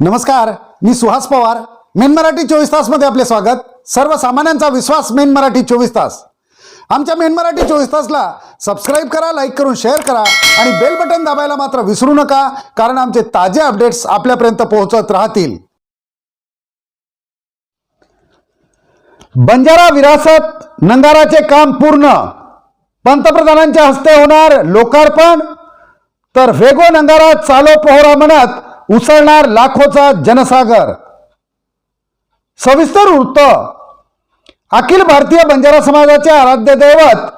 नमस्कार मी सुहास पवार. मेन मराठी चोवीस तासमध्ये आपले स्वागत. सर्वसामान्यांचा विश्वास मेन मराठी चोवीस तास. आमच्या मेन मराठी चोवीस तासला सबस्क्राईब करा लाईक करून शेअर करा आणि बेल बटन दाबायला मात्र विसरू नका कारण आमचे ताजे अपडेट्स आपल्यापर्यंत पोहोचत राहतील. बंजारा विरासत नंगाराचे काम पूर्ण. पंतप्रधानांच्या हस्ते होणार लोकार्पण. तर वेगो नंगारा चालो पोहरा म्हणत उसळणार लाखोचा जनसागर. सविस्तर वृत्त. अखिल भारतीय बंजारा समाजाचे आराध्य दैवत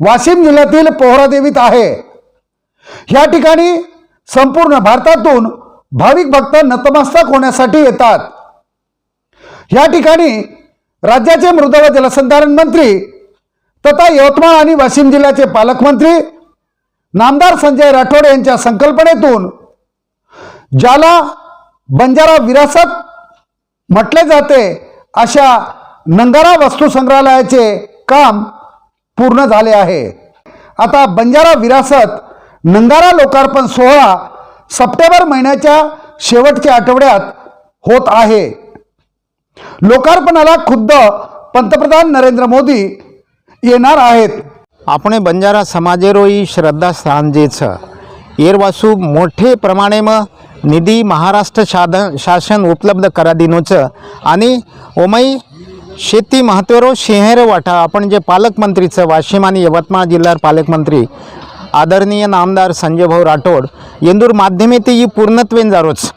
वाशिम जिल्ह्यातील पोहरादेवीत आहे. या ठिकाणी संपूर्ण भारतातून भाविक भक्त नतमस्तक होण्यासाठी येतात. या ठिकाणी राज्याचे मृद व जलसंधारण मंत्री तथा यवतमाळ आणि वाशिम जिल्ह्याचे पालकमंत्री नामदार संजय राठोड यांच्या संकल्पनेतून ज्याला बंजारा विरासत म्हटले जाते अशा नंगारा वस्तू संग्रहालयाचे काम पूर्ण झाले आहे. आता बंजारा विरासत नंगारा लोकार्पण सोहळा सप्टेंबर महिन्याच्या शेवटच्या आठवड्यात होत आहे. लोकार्पणाला खुद्द पंतप्रधान नरेंद्र मोदी येणार आहेत. આપણે बंजारा समाजेरोई શ્રદ્ધા સાંજે છે मोठे प्रमाणे मग निधी महाराष्ट्र शादन शासन उपलब्ध करा दिनोचं. आणि ओमई शेती महत्वरो शेहेर वाटा. आपण जे पालकमंत्रीचं वाशिम आणि यवतमाळ जिल्ह्यात पालकमंत्री आदरणीय नामदार संजय भाऊ राठोड इंदूर माध्यमे ते ही पूर्णत्वेन जारोच.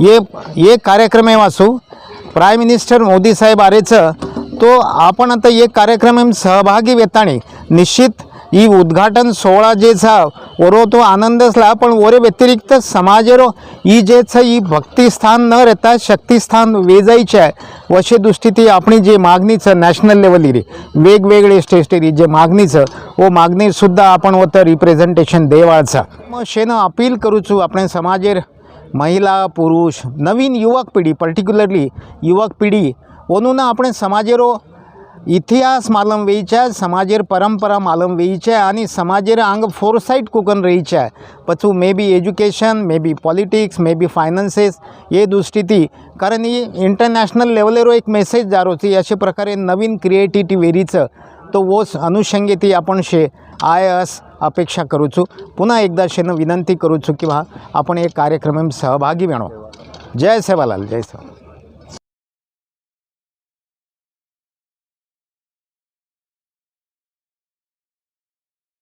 ये ये कार्यक्रम वाचू प्राईम मिनिस्टर मोदी साहेब आरेचं. तो आपण आता एक कार्यक्रम सहभागी वेताने निश्चित ही उद्घाटन सोहळा जे झा ओरो तो आनंद असला पण ओरे व्यतिरिक्त समाजे रो ई जे छै ई भक्तिस्थान न रेता शक्तिस्थान वेजायचे आहे वशे दृष्टी ती आपणी जे मागणीचं नॅशनल लेवल इरी वेगवेगळे स्टेशनरी जे मागणीचं ओ मागणीसुद्धा आपण होतं रिप्रेझेंटेशन देवाचा मग शेनं अपील करूच आपण समाजेर महिला पुरुष नवीन युवक पिढी पर्टिक्युलरली युवक पिढी वनु आपण समाजे रो इतिहास मालम मालमवेईच्या समाजेर परंपरा मालमवेईच्या आणि समाजेर अंग फोरसाईट कोकण रेईच्या पचू maybe education maybe politics maybe finances हे दृष्टी ती. कारण ही इंटरनॅशनल लेवलेरो एक मेसेज जारोची अशा प्रकारे नवीन क्रिएटिटी वेरीचं तो वोस अनुषंगे ती आपण शे आय अस अपेक्षा करूचू. पुन्हा एकदा शेनं विनंती करूचू की व्हा आपण एक कार्यक्रम सहभागी वेणो जय सेवालाल जय सेवा.